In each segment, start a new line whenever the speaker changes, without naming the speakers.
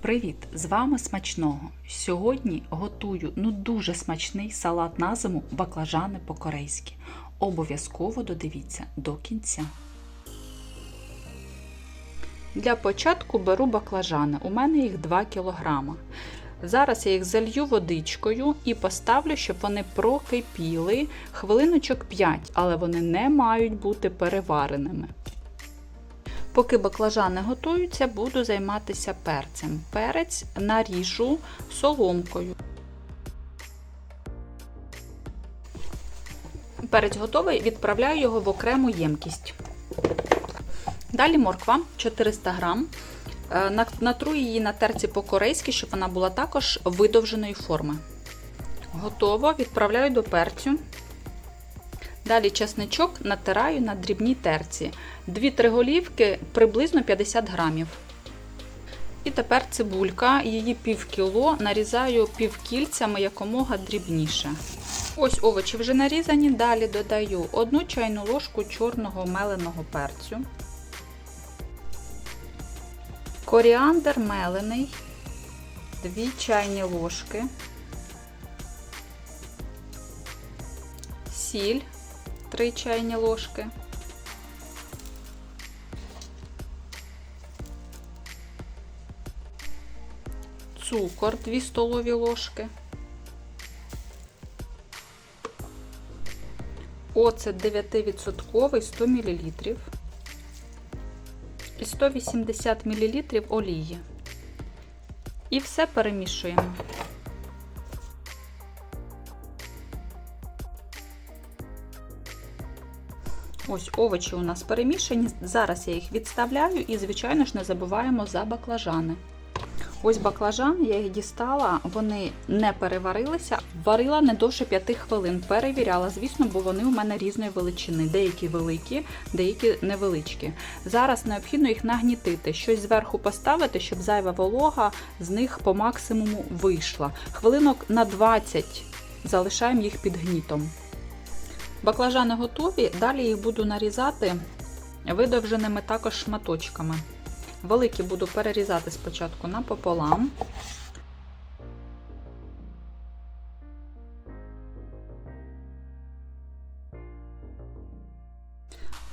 Привіт! З вами смачного. Сьогодні готую ну дуже смачний салат на зиму баклажани по-корейськи. Обов'язково додивіться до кінця. Для початку беру баклажани. У мене їх 2 кг. Зараз я їх залью водичкою і поставлю, щоб вони прокипіли хвилиночок 5, але вони не мають бути перевареними. Поки баклажани готуються, буду займатися перцем. Перець наріжу соломкою. Перець готовий, відправляю його в окрему ємкість. Далі морква 400 грам. Натру її на терці по-корейськи, щоб вона була також видовженої форми. Готово, відправляю до перцю. Далі чесничок натираю на дрібній терці. 2-3 голівки приблизно 50 грамів. І тепер цибулька, її пів кіло, нарізаю півкільцями якомога дрібніше. Ось овочі вже нарізані. Далі додаю 1 чайну ложку чорного меленого перцю. Коріандр мелений, 2 чайні ложки, сіль 3 чайні ложки, цукор 2 столові ложки, оцет 9% 100 мл і 180 мл олії. І все перемішуємо. Ось овочі у нас перемішані. Зараз я їх відставляю і, звичайно ж, не забуваємо за баклажани. Ось баклажан, я їх дістала, вони не переварилися, варила не довше 5 хвилин. Перевіряла, звісно, бо вони у мене різної величини. Деякі великі, деякі невеличкі. Зараз необхідно їх нагнітити, щось зверху поставити, щоб зайва волога з них по максимуму вийшла. Хвилинок на 20 залишаємо їх під гнітом. Баклажани готові, далі їх буду нарізати видовженими також шматочками. Великі буду перерізати спочатку напополам.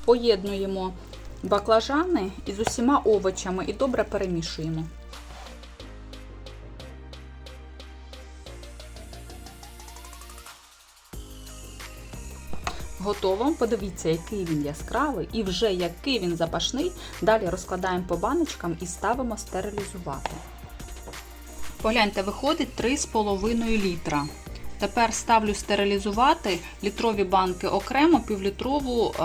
Поєднуємо баклажани із усіма овочами і добре перемішуємо. Готово. Подивіться, який він яскравий і вже який він запашний. Далі розкладаємо по баночкам і ставимо стерилізувати. Погляньте, виходить 3,5 літра. Тепер ставлю стерилізувати літрові банки окремо, півлітрову е,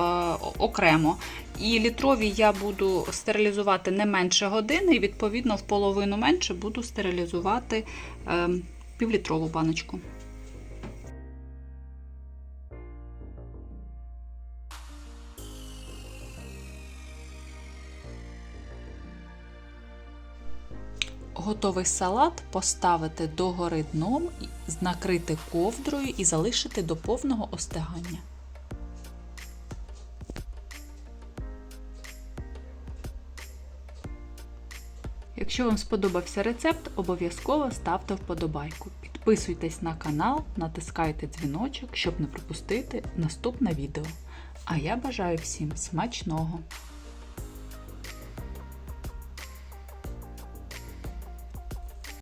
окремо. І літрові я буду стерилізувати не менше години, і відповідно в половину менше буду стерилізувати е, півлітрову баночку. Готовий салат поставити догори дном, накрити ковдрою і залишити до повного остигання. Якщо вам сподобався рецепт, обов'язково ставте вподобайку. Підписуйтесь на канал, натискайте дзвіночок, щоб не пропустити наступне відео. А я бажаю всім смачного!